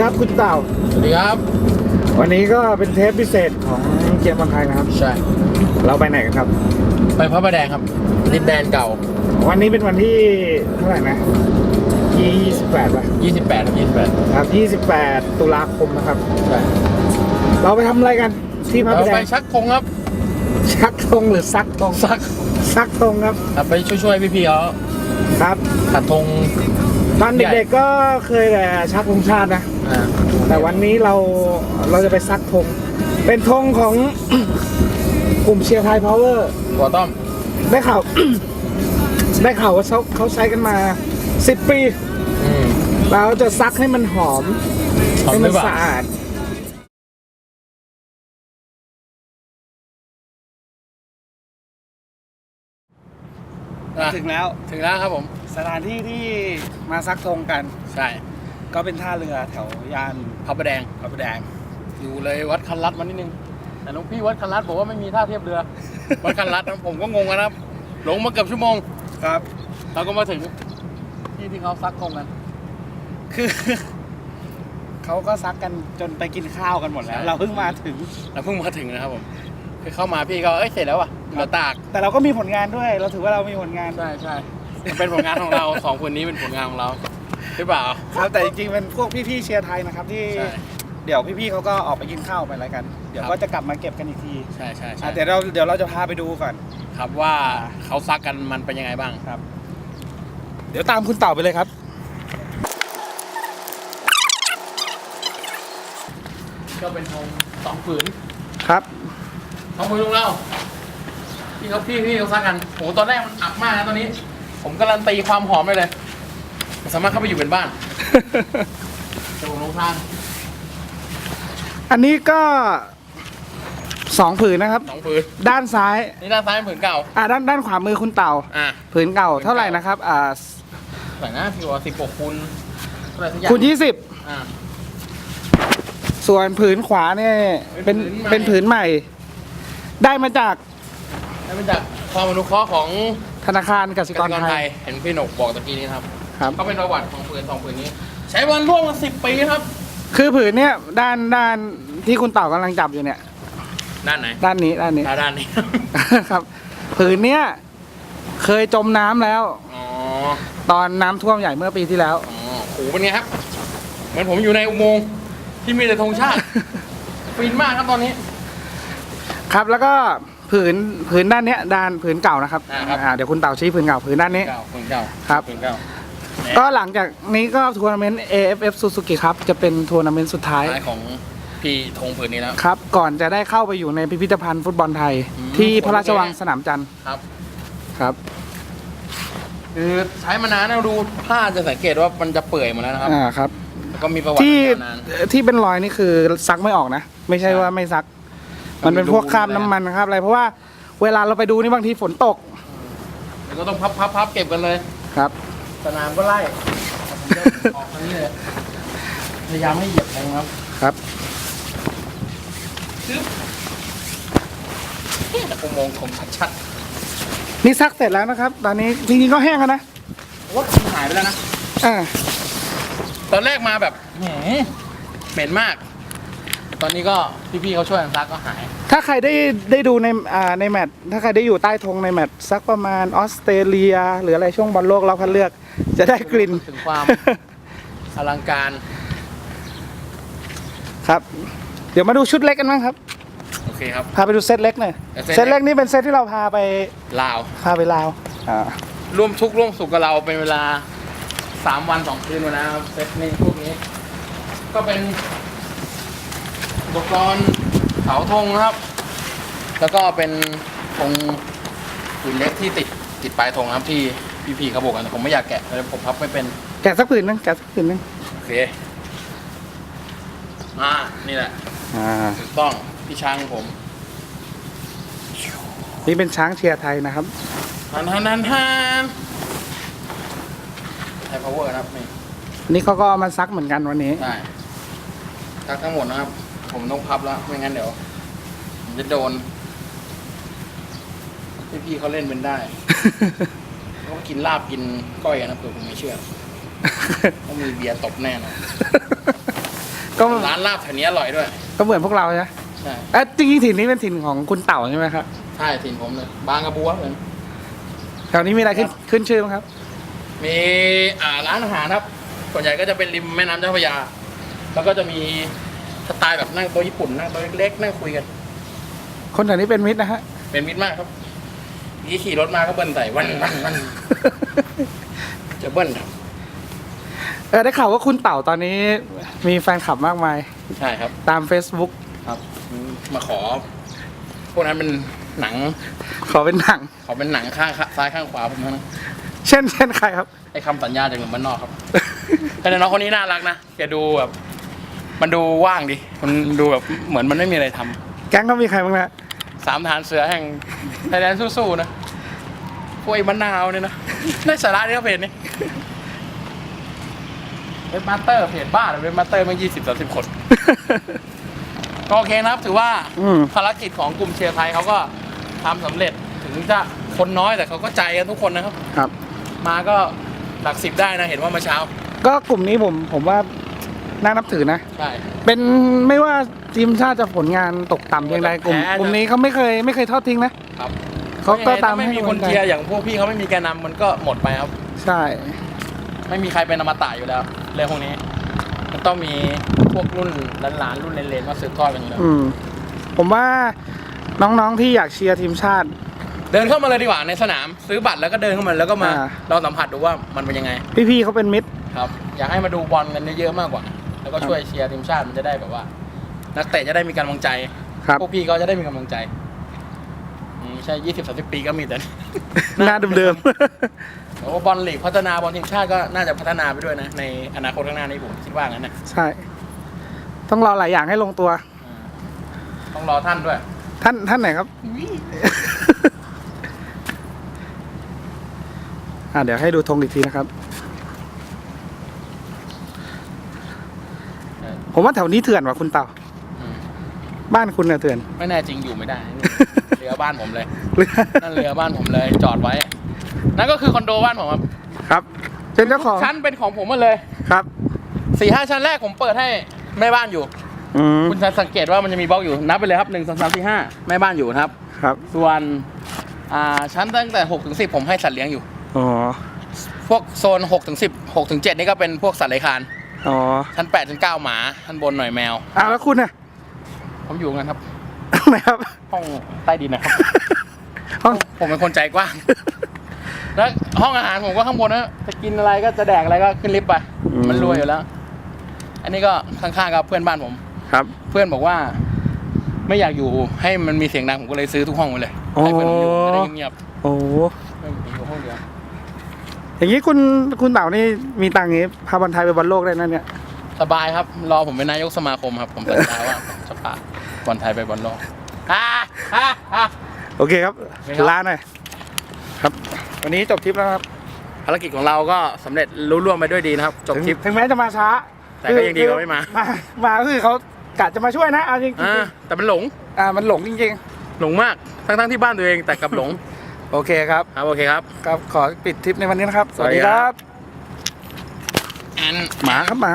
ครับคุณเต่า สวัสดีครับ วันนี้ก็เป็นเทปพิเศษของเกียร์บอลไทยนะครับ ใช่ เราไปไหนกันครับ ไปพระประแดงครับดินแดนเก่า วันนี้เป็นวันที่เท่าไหร่นะ28ป่ะ28ครับ28ครับ28ตุลาคมนะครับ ใช่เราไปทำอะไรกันที่พระปเราระแดไปงชักธงครับชักธงหรือซักธงซักซักธงครับครับไปช่วยๆพี่ๆเขาครับ ขัดธง ตอนเด็กๆก็เคยแต่ชักธงชาตินะ อ่าแต่วันนี้เราเราจะไปซักธงเป็นธงของ กลุ่มเชียร์ไทยพาวเวอร์ หัวต้อมได้ข่าว ได้ข่าวว่าเขาเขาใช้กันมา 10 ปี อืม เราจะซักให้มันหอม หอมให้หมัรือเปล่า สะอาด อะถึงแล้ว ถึงแล้วครับผม สถานที่ที่มาซักธงกัน ใช่ก็เป็นท่าเรือแถวย่านพระประแดงพระประแดง อยู่เลยวัดคันรัดมานิดนึง แต่หลวงพี่วัดคันรัดบอกว่าไม่มีท่าเทียบเรือ วัดคันรัดนะผมก็งงกันนะครับ หลงมาเกือบชั่วโมง ครับ เราก็มาถึงที่ที่เขาซักธงกัน คือ เขาก็ซักกันจนไปกินข้าวกันหมดแล้ว ใช่ เราเพิ่งมาถึง เราเพิ่งมาถึงนะครับผม คือเข้ามาพี่ก็เอ้ยเสร็จแล้วอะเหลือตาก แต่เราก็มีผลงานด้วย เราถือว่าเรามีผลงาน ใช่ใช่ มันเป็นผลงานของเราสองคนนี้เป็นผลงานของเราหรือเปล่า ครับแต่จริงๆเป็นพวกพี่ๆเชียร์ไทยนะครับที่ใช่ เดี๋ยวพี่ๆเขาก็ออกไปกินข้าวไปอะไรกัน เดี๋ยวครับก็จะกลับมาเก็บกันอีกทีใช่ใช่ใช่อะเดี๋ยวเราเดี๋ยวเราจะพาไปดูก่อนครับว่าเขาซักกันมันเป็นยังไงบ้าง ครับ เดี๋ยวตามคุณเต่าไปเลยครับ ก็เป็นธงสองผืนครับสองผืนของเราพี่เขาพี่พี่เขาซักกันโหตอนแรกมันอับมากนะตอนนี้ ผมการันตีความหอมได้เลยผมสามารถเข้าไปอยู่เป็นบ้านจะผมลงทางอันนี้ก็สองผืนนะครับ สองผืนด้านซ้าย นี่ด้านซ้ายเป็นผืนเก่า อ่าด้านด้านขวามือคุณเต่า อะผืนเก่าผืนเก่าเท่าไหร่นะครับ อ่าเท่าไหร่นะพี่ว่าสิบหกคูณเท่าไหร่สักอย่างคูณยี่สิบอ่าส่วนผืนขวาเนี่ยเป็นเป็เป็นนผืผืนนใหใหม่ม่ ได้มาจากนั่นเป็นจากความอนุเคราะห์ของ ธนาคารกสิกกสิรกรไทไทยยเห็นพี่หนกบอกตะกี้นี้ครับครับเขาเป็นประวัติของปืนสองปืนนี้ ใช้วันร่วมมาสิบปีครับคือผืนเนี่ยด้านด้านที่คุณเต่ากำลังจับอยู่เนี่ย ด้านไหนด้านนี้ด้านนี้ด้านด้านนี้ ครับผืนเนี้ยเคยจมน้ำแล้ว อ๋อตอนน้ำท่วมใหญ่เมื่อปีที่แล้ว อ๋อโหเป็นไงครับ เหมือนผมอยู่ในอุโมงค์ที่มีแต่ธงชาติ ฟินมากครับตอนนี้ ครับแล้วก็ ผืนผืนด้านเนี้ยด้านผืนเก่านะครับอ่าครับ อ่าเดี๋ยวคุณเต่าชี้ผืนเก่าผืนด้านนี้ เก่าปืนเก่าครับปืนเก่าก็หลังจากนี้ก็ทัวร์นาเมนต์ AFF Suzuki ครับจะเป็นทัวร์นาเมนต์สุดท้ายท้ายของพี่ธงปืนนี้แล้ว ครับ ก่อนจะได้เข้าไปอยู่ในพิพิธภัณฑ์ฟุตบอลไทย อืมที่พระราชวังสนามจันทร์ครับ ครับคือใช้มานานนะดูผ้าจะสังเกตว่ามันจะเปื่อยหมดแล้วนะครับอ่าครับ แล้วก็มีประวัติที่ยาวนาน ที่เป็นรอยนี่คือซักไม่ออกนะ ไม่ใช่ใช่ ว่าไม่ซัก มันมันเป็นพวกคราบรูน้ำมันคราบอะไรเพราะว่าเวลาเราไปดูนี่บางทีฝนตกแล้วก็ต้องพับพับพับเก็บกันเลยครับ สนามก็ไล่ผมจะออกทางนี้เลยพยายามให้เหยียบแทงครับครับแต่อุโมงค์ของชัดนี่ซักเสร็จแล้วนะครับ ตอนนี้จริงๆก็แห้งแล้วนะๆว่ามันหายไปแล้วนะ อ่าตอนแรกมาแบบหืมเหม็นมาก ตอนนี้ก็พี่ๆเขาช่วยกันซักก็หาย ถ้าใครได้ได้ดูในอ่าในแมตช์ถ้าใครได้อยู่ใต้ธงในแมตช์สักประมาณออสเตรเลีย หรืออะไรช่วงบอลโลกรอบคัดเลือก จะได้กลิ่น ถึงความ อลังการ ครับ เดี๋ยวมาดูชุดเล็กกันบ้างครับ โอเคครับ พาไปดูเซตเล็กหน่อยเซตเล็ก เซตเล็กนี่เป็นเซตที่เราพาไปลาว พาไปลาวอ่า ร่วมทุกข์ร่วมสุขกับเราเป็นเวลาสามวันสองคืนมาแล้วครับเซตนี้พวกนี้ ก็เป็น อุปกรณ์เสาธงนะครับ แล้วก็เป็นธงผืนเล็กที่ติดติดปลายธงนะครับที่พี่ๆเขาบอกกันแต่ผมไม่อยากแกะเลยผมพับไม่เป็นแกะสักผืนนึงแกะสักผืนนึงโอเคอ่านี่แหละอ่าถูกต้องพี่ช้างของผมนี่เป็นช้างเชียร์ไทยนะครับฮันฮันฮันฮันไทยพาวเวอร์นะครับนี่นี่เขาก็เอามาซักเหมือนกันวันนี้ ได้ทักทั้งหมดนะครับ ผมต้องพับแล้ว ไม่งั้นเดี๋ยวผมจะโดนพี่ๆเขาเล่นเป็นได้ เขากินลาบกินก้อยกันนะเผื่อผมไม่เชื่อต้องมีเบียร์ตบแน่นอนก็ร้านลาบแถวนี้อร่อยด้วย ก็เหมือนพวกเราใช่ไหมใช่เอ๊ะจริงๆถิ่นนี้เป็นถิ่นของคุณเต่าใช่ไหมครับใช่ถิ่นผมเลยบางกระบัวเหมือนแถวนี้มีอะไรขึ้นขึ้นชื่อไหมครับ มีอ่าร้านอาหารครับ ส่วนใหญ่ก็จะเป็นริมแม่น้ำเจ้าพระยา แล้วก็จะมี สไตล์แบบนั่งโต๊ะญี่ปุ่นนั่งโต๊ะเล็กๆนั่งคุยกัน คนแถวนี้เป็นมิตรนะฮะ เป็นมิตรมากครับนี่ขี่รถมาก็เบิ้ลใส่วันวันวันจะเบิ้ลครับเออได้ข่าวว่าคุณเต่าตอนนี้มีแฟนคลับมากมาย ใช่ครับ ตาม Facebook ครับ มาขอ พวกนั้นเป็นหนัง ขอเป็นหนัง ขอเป็นหนังข้างซ้ายข้างขวาผมทั้งนั้นเช่นเช่นใครครับไอ้คำสัญญาจากหนุ่มบ้านนอกครับ แต่น้องคนนี้น่ารักนะแกดูแบบ มันดูว่างดิ มันดูแบบเหมือนมันไม่มีอะไรทำแก๊งเขามีใครบ้างนะสามฐานเสือแห่งไทยแลนด์สู้ๆนะพวกไอ้มะนาวเนี่ยนะได้สาระเนี่ยเพจนี้เว็บมาสเตอร์เพจบ้าเลยเว็บมาสเตอร์มันยี่สิบสามสิบคน ก็โอเคนะครับ ถือว่าอืม ภารกิจของกลุ่มเชียร์ไทยเขาก็ทำสำเร็จถึงจะคนน้อยแต่เขาก็ใจกันทุกคนนะครับ ครับ มาก็หลักสิบได้นะ เห็นว่าเมื่อเช้า ก็กลุ่มนี้ผมผมว่า น่านับถือนะ ใช่ เป็นไม่ว่าทีมชาติจะผลงานตกต่ำเพียงใดกลุ่มแพ้นะ กลุ่มนี้เขาไม่เคยไม่เคยทอดทิ้งนะครับเขาก็ตามไม่ให้มีคนกำลังใจเชียร์อย่างพวกพี่เขาไม่มีแกนนำมันก็หมดไปครับ ใช่ ไม่มีใครเป็นอมตะอยู่แล้วเรื่องพวกนี้ มันต้องมีพวกรุ่นหลานๆรุ่นเลนๆมาสืบทอดกันอยู่แล้วอืม ผมว่าน้องๆที่อยากเชียร์ทีมชาติ เดินเข้ามาเลยดีกว่าในสนาม ซื้อบัตรแล้วก็เดินเข้ามาแล้วก็มาอ่า ลองสัมผัสดูว่ามันเป็นยังไงพี่ๆเขาเป็นมิตร ครับ อยากให้มาดูบอลกันเยอะๆมากกว่า แล้วก็ช่วยเชียร์ทีมชาติมันจะได้แบบว่า นักเตะจะได้มีกำลังใจครับ พวกพี่เขาจะได้มีกำลังใจอืมไม่ใช่ยี่สิบสามสิบปีก็มีแต่ หน้าเดิมโอ้บอลลีกพัฒนาบอลทีมชาติก็น่าจะพัฒนาไปด้วยนะ ในอนาคตข้างหน้านี้ผมคิดว่างั้นนะๆ ใช่ ต้องรอหลายอย่างให้ลงตัวอืมต้องรอท่านด้วย ท่านท่านไหนครับ อ่าเดี๋ยวให้ดูธงอีกทีนะครับ เออ ผมว่าแถวนี้เถื่อนว่ะคุณเต่า อืมบ้านคุณน่ะเถื่อน ไม่แน่จริงอยู่ไม่ได้นี่เรือบ้านผมเลย นั่นเรือบ้านผมเลยจอดไว้ นั่นก็คือคอนโดบ้านผมครับครับเป็นเจ้าของชั้นเป็นของผมหมดเลยครับ สี่ห้าชั้นแรกผมเปิดให้แม่บ้านอยู่ อืมคุณจะสังเกตว่ามันจะมีบล็อกอยู่นับไปเลยครับหนึ่งสองสามสี่ห้าแม่บ้านอยู่นะครับ ครับส่วนอ่าชั้นตั้งแต่หกถึงสิบผมให้สัตว์เลี้ยงอยู่ อ๋อพวกโซนหกถึงสิบหกถึงเจ็ดนี่ก็เป็นพวกสัตว์เลื้อยคลาน อ๋อชั้นแปดถึงเก้าหมาชั้นบนหน่อยแมวอ้าวแล้วคุณน่ะผมอยู่กันครับไหนครับ ห้องใต้ดินนะครับห้องผมเป็นคนใจกว้าง แล้วห้องอาหารผมก็ข้างบนนะจะกินอะไรก็จะแดกอะไรก็ขึ้นลิฟต์ไปมันรวยอยู่แล้ว อันนี้ก็ข้างๆกับเพื่อนบ้านผมครับ เพื่อนบอกว่า ไม่อยากอยู่ให้มันมีเสียงดังผมก็เลยซื้อทุกห้องไปเลยให้เพื่อนผมอยู่จะได้เงียบโอ้ๆไม่อยู่ห้องเดียว อย่างนี้คุณคุณเต่านี่มีตังค์นี้พาบอลไทยไปบอลโลกได้นั่นเนี่ย สบายครับ รอผมเป็นนายกสมาคมครับ ผมสัญญาว่าผมจะพาบอลไทยไปบอลโลกอ่าอ่าอ่า โอเคครับโอเคครับ ลาหน่อยครับ วันนี้จบทริปแล้วครับภารกิจของเราก็สำเร็จรุ่ล่วงไปด้วยดีนะครับ จบทริปถึงถึงแม้จะมาช้าแต่ก็ยังดีกว่าไม่มา มามาก็คือเขากะจะมาช่วยนะเอาจริงๆอ่าแต่มันหลงอ่ามันหลงจริง หลงมากทั้งๆที่บ้านตัวเองแต่กลับหลงๆ โอเคครับ ครับ โอเคครับ ครับ ขอปิดทริปในวันนี้นะครับ สวัสดีสวัสดีคครัรับบอันหมาครับหมา